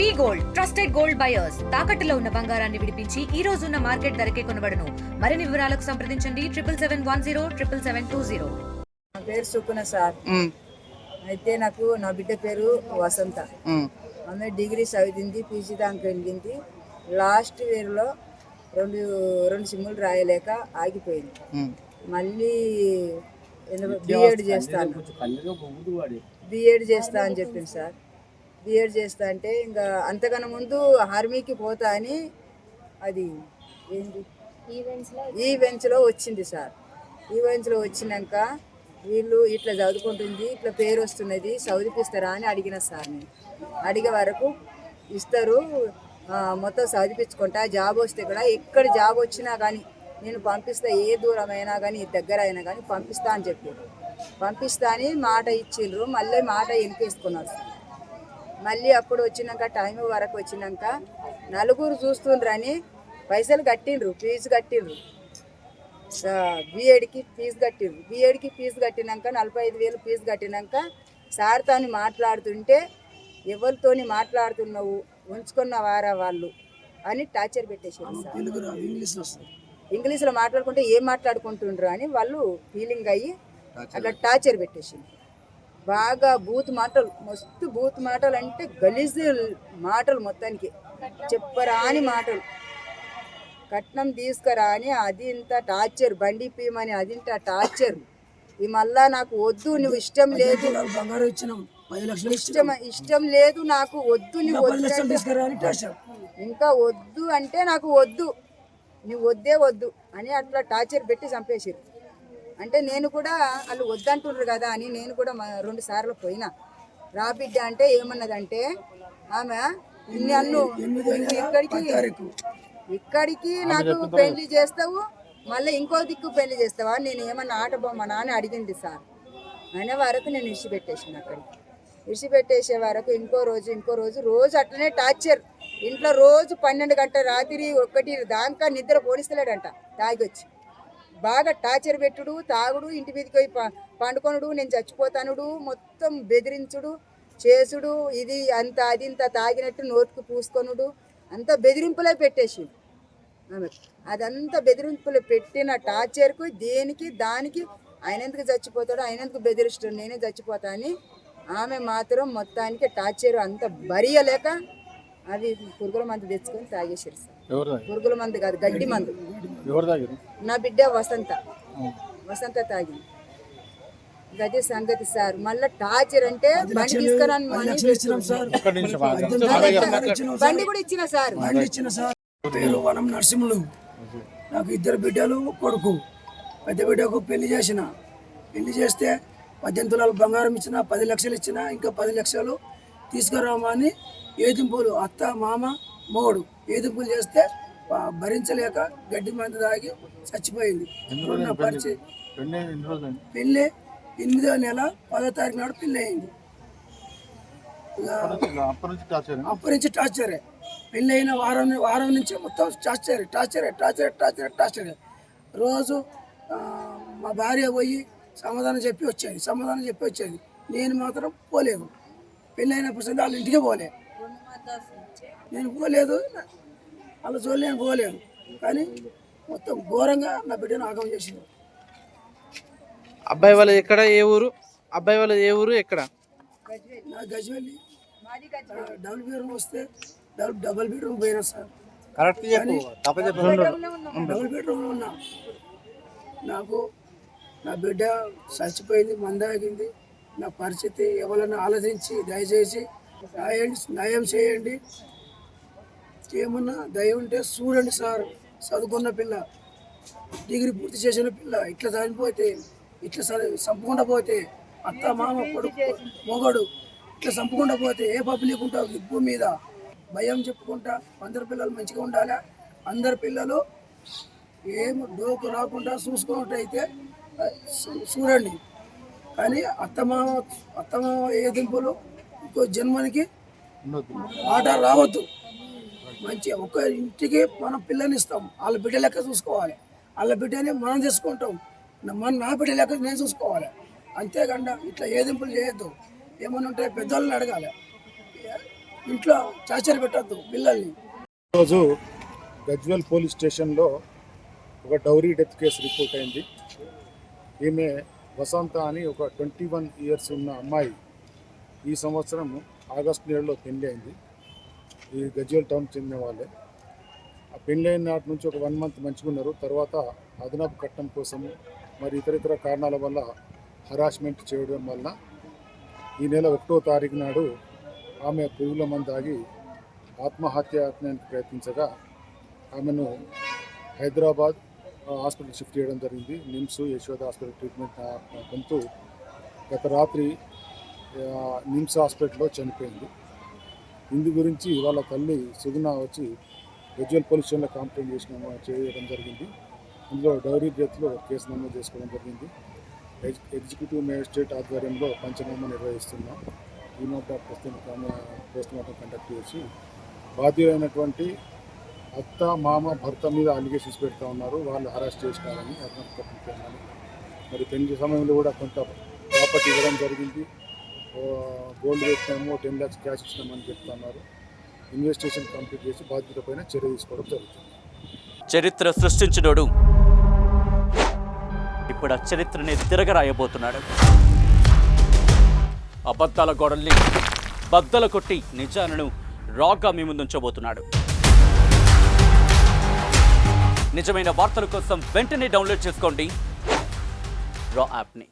V gold trusted gold buyers తాకట్టులో ఉన్న బంగారాన్ని విడిపించి ఈ రోజు ఉన్న మార్కెట్ ధరకే కొనబడను. మరిన్ని వివరాలకు సంప్రదించండి. Triple seven one zero triple seven two zero. నా పేరు సుకున సార్. అయితే నాకు నా బిడ్డ పేరు వసంత. ఆమె డిగ్రీ చదివింది పీజీ దాకా వెళ్ళింది. లాస్ట్ ఇయర్లో రెండు రెండు సిమ్ములు రాయలేక ఆగిపోయింది. మళ్ళీ బిఎడ్ చేస్తాను. బిఎడ్ చేస్తా అని చెప్పింది సార్. బిఎడ్ చేస్తా అంటే ఇంకా అంతకన్నా ముందు ఆర్మీకి పోతా అని అది ఏంటి ఈవెంట్స్లో వచ్చింది. సార్. ఈవెంట్స్లో వచ్చినాక వీళ్ళు ఇట్లా చదువుకుంటుంది ఇట్లా పేరు వస్తున్నది చదివిపిస్తారా అని అడిగిన సార్ నేను. అడిగే వరకు ఇస్తారు మొత్తం చదివించుకుంటా జాబ్ వస్తే కూడా ఎక్కడ జాబ్ వచ్చినా కానీ నేను పంపిస్తా ఏ దూరం అయినా కానీ దగ్గర అయినా కానీ పంపిస్తా అని చెప్పారు. పంపిస్తా అని మాట ఇచ్చిండ్రు మళ్ళీ మాట వెనకేసుకున్నారు సార్. మళ్ళీ అప్పుడు వచ్చినాక టైం వరకు వచ్చినాక నలుగురు చూస్తుండ్రని పైసలు కట్టిండ్రు ఫీజు కట్టిండ్రు. బీఏడ్కి ఫీజు కట్టిండ్రు. బిఎడ్కి ఫీజు కట్టినాక నలభై ఐదు వేలు ఫీజు కట్టినాక సార్తో మాట్లాడుతుంటే ఎవరితోని మాట్లాడుతున్నావు ఉంచుకున్న వారా వాళ్ళు అని టార్చర్ పెట్టేసారు సార్. ఇంగ్లీష్లో మాట్లాడుకుంటే ఏం మాట్లాడుకుంటుండ్రు అని వాళ్ళు ఫీలింగ్ అయ్యి అట్లా టార్చర్ పెట్టేసింది బాగా బూత్ మాటలు మస్తు బూత్ మాటలు అంటే గలీజ్ మాటలు మొత్తానికి. చెప్పరాని మాటలు. కట్నం తీసుకురా అని అది ఇంత టార్చర్ బండి పీమని అది ఇంత టార్చర్. ఈ మళ్ళా నాకు వద్దు నువ్వు ఇష్టం లేదు. ఇష్టం ఇష్టం లేదు నాకు వద్దు నువ్వు ఇంకా వద్దు అంటే నాకు వద్దు. నువ్వు వద్దే వద్దు అని అట్లా టార్చర్ పెట్టి చంపేసారు అంటే నేను కూడా వాళ్ళు వద్దంటుండ్రు కదా అని నేను కూడా మా రెండు సార్లు పోయినా. రా బిడ్డ అంటే ఏమన్నదంటే ఆమె నన్ను ఇక్కడికి ఇక్కడికి నాకు పెళ్ళి చేస్తావు మళ్ళీ ఇంకో దిక్కు పెళ్ళి చేస్తావా నేను ఏమన్నా ఆట బొమ్మనా అని అడిగింది సార్. అనే వరకు నేను ఇడిచిపెట్టేసాను అక్కడికి. ఇడిచిపెట్టేసే వరకు ఇంకో రోజు ఇంకో రోజు రోజు అట్లనే టార్చర్. ఇంట్లో రోజు పన్నెండు గంటల రాత్రి ఒకటి దాకా నిద్ర పోనిస్తలేడంట తాగొచ్చి బాగా టార్చర్ పెట్టుడు తాగుడు ఇంటి మీదకి పోయి పండుకొనుడు నేను చచ్చిపోతానుడు మొత్తం బెదిరించుడు చేసుడు ఇది అంత అది ఇంత తాగినట్టు నోటుకు పూసుకొనుడు అంత బెదిరింపులే పెట్టేసి. ఆమె అదంతా బెదిరింపులు పెట్టిన టార్చర్కు దేనికి దానికి ఆయన ఎందుకు చచ్చిపోతాడో ఆయన ఎందుకు బెదిరిస్తాడు నేనే చచ్చిపోతా అని ఆమె మాత్రం మొత్తానికి టార్చర్ అంత భరియలేక అవి పురుగుల మందు తెచ్చుకొని తాగేసారు సార్. పురుగుల మందు కాదు గడ్డి మందు. నా బిడ్డ వసంత. వసంత తాగింది. గది సంగతి సార్ మళ్ళా టార్చర్ అంటే బండి తీసుకురాని. బండి కూడా ఇచ్చిన సార్. బండి ఇచ్చిన సార్. పేరు వనం నరసింహులు. నాకు ఇద్దరు బిడ్డలు కొడుకు. పెద్ద బిడ్డకు పెళ్ళి చేసిన. పెళ్ళి చేస్తే పద్దెనిమిది తులాలు బంగారం ఇచ్చిన పది లక్షలు ఇచ్చిన ఇంకా పది లక్షలు తీసుకురామని ఏదింపులు అత్త మామ మొగుడు. ఏదింపులు చేస్తే భరించలేక గడ్డి మంది తాగి చచ్చిపోయింది. అయింది? పెళ్ళి ఎనిమిదో నెల పదో తారీఖు నాడు పెళ్ళి అయింది అప్పటి నుంచి టార్చర్? పెళ్ళి అయిన వారం వారం నుంచి మొత్తం torture torture torture torture torture. రోజు మా భార్య పోయి సమాధానం చెప్పి వచ్చేది సమాధానం చెప్పి వచ్చేది. నేను మాత్రం పోలేదు. పెళ్ళి అయినప్పుడు సంది వాళ్ళ ఇంటికి పోలే. నేను పోలేదు. వాళ్ళ చోళ్ళు నేను పోలేను. కానీ మొత్తం ఘోరంగా నా బిడ్డను ఆగం చేసింది. అబ్బాయి వాళ్ళ ఎక్కడ? ఏ ఊరు? అబ్బాయి వాళ్ళ ఏ ఊరు? ఎక్కడ? నా గజ్వెల్లి. డబుల్ బెడ్రూమ్ వస్తే డబుల్ డబుల్ బెడ్రూమ్ పోయినా సార్. కరెక్ట్ డబుల్ బెడ్రూమ్లో ఉన్నా. నాకు నా బిడ్డ చచ్చిపోయింది మందాగింది. నా పరిస్థితి ఎవరైనా ఆలోచించి దయచేసి న్యాయం న్యాయం చేయండి. ఏమన్నా దయ ఉంటే చూడండి సార్. చదువుకున్న పిల్ల డిగ్రీ పూర్తి చేసిన పిల్ల ఇట్లా చనిపోతే ఇట్లా చంపకుండా పోతే అత్త మామ కొడుకు మొగడు ఇట్లా చంపకుండా పోతే ఏ పబ్లిక్ ఉంటావు ఈ భూమి మీద? భయం చెప్పుకుంటా అందరి పిల్లలు మంచిగా ఉండాలా? అందరి పిల్లలు ఏం డోకు రాకుండా చూసుకున్నట్టయితే చూడండి. కానీ అత్తమామ అత్తమామ ఏదింపులు ఇంకో జన్మనికి మాట రావద్దు. మంచి ఒక ఇంటికి మనం పిల్లని ఇస్తాం. వాళ్ళ బిడ్డ లెక్క చూసుకోవాలి. వాళ్ళ బిడ్డని మనం తీసుకుంటాం మన నా బిడ్డ లెక్క నేను చూసుకోవాలి. అంతేకాకుండా ఇట్లా ఏదింపులు చేయొద్దు. ఏమన్నా ఉంటే పెద్దోళ్ళని అడగాలి. ఇంట్లో చాచరి పెట్టద్దు పిల్లల్ని. ఈరోజు గజ్వెల్ పోలీస్ స్టేషన్లో ఒక డౌరీ డెత్ కేసు రిపోర్ట్ అయింది. ఈమె వసంత అని ఒక ట్వంటీ వన్ ఇయర్స్ ఉన్న అమ్మాయి. ఈ సంవత్సరం ఆగస్ట్ నెలలో పెళ్ళి అయింది. ఈ గజ్వెల్ టౌన్ చెందిన వాళ్ళే. ఆ పెళ్ళి అయిన నాటి నుంచి ఒక వన్ మంత్ మంచుకున్నారు తర్వాత అదనపు కట్టం కోసము మరి ఇతర ఇతర కారణాల వల్ల హరాస్మెంట్ చేయడం వల్ల ఈ నెల ఒకటో తారీఖు నాడు ఆమె పురుగుల మందు తాగి ఆత్మహత్యాత్నానికి ప్రయత్నించగా ఆమెను హైదరాబాద్ హాస్పిటల్ షిఫ్ట్ చేయడం జరిగింది. నిమ్స్ యశోద హాస్పిటల్ ట్రీట్మెంట్ ఆ, పొందుతూ గత రాత్రి నిమ్స్ హాస్పిటల్లో చనిపోయింది. ఇందు గురించి వాళ్ళ తల్లి సుగుణ వచ్చి విజువల్ పొల్యూషన్లో కంప్లైంట్ చేసిన చేయడం జరిగింది. ఇందులో డౌరీ డెత్లో కేసు నమోదు చేసుకోవడం జరిగింది. ఎగ్జిక్యూటివ్ మేజిస్ట్రేట్ ఆధ్వర్యంలో పంచనామా నిర్వహిస్తున్నాం. ఈ మాట ప్రస్తుతం పోస్ట్ మార్టం కండక్ట్ చేసి బాధ్యులైనటువంటి అత్త మామ భర్త మీద అలిగేషన్స్ పెడతా ఉన్నారు. వాళ్ళు అరెస్ట్ చేసినారని అర్థం మరి పెళ్ళి సమయంలో కూడా కొంత ప్రాపర్టీ ఇవ్వడం జరిగింది. గోల్డ్ వేసినాము టెన్ ల్యాక్స్ క్యాష్ ఇచ్చినామని చెప్తున్నారు. ఇన్వెస్టిగేషన్ కంప్లీట్ చేసి బాధ్యతపైన చర్య తీసుకోవడం జరుగుతుంది. చరిత్ర సృష్టించినోడు. ఇప్పుడు ఆ చరిత్రని తిరగరాయబోతున్నాడు. అబద్ధాల గోడల్ని బద్దలు కొట్టి నిజాలను రాగా మీ ముందుంచబోతున్నాడు. నిజమైన వార్తల కోసం వెంటనే డౌన్లోడ్ చేసుకోండి. రా యాప్ని.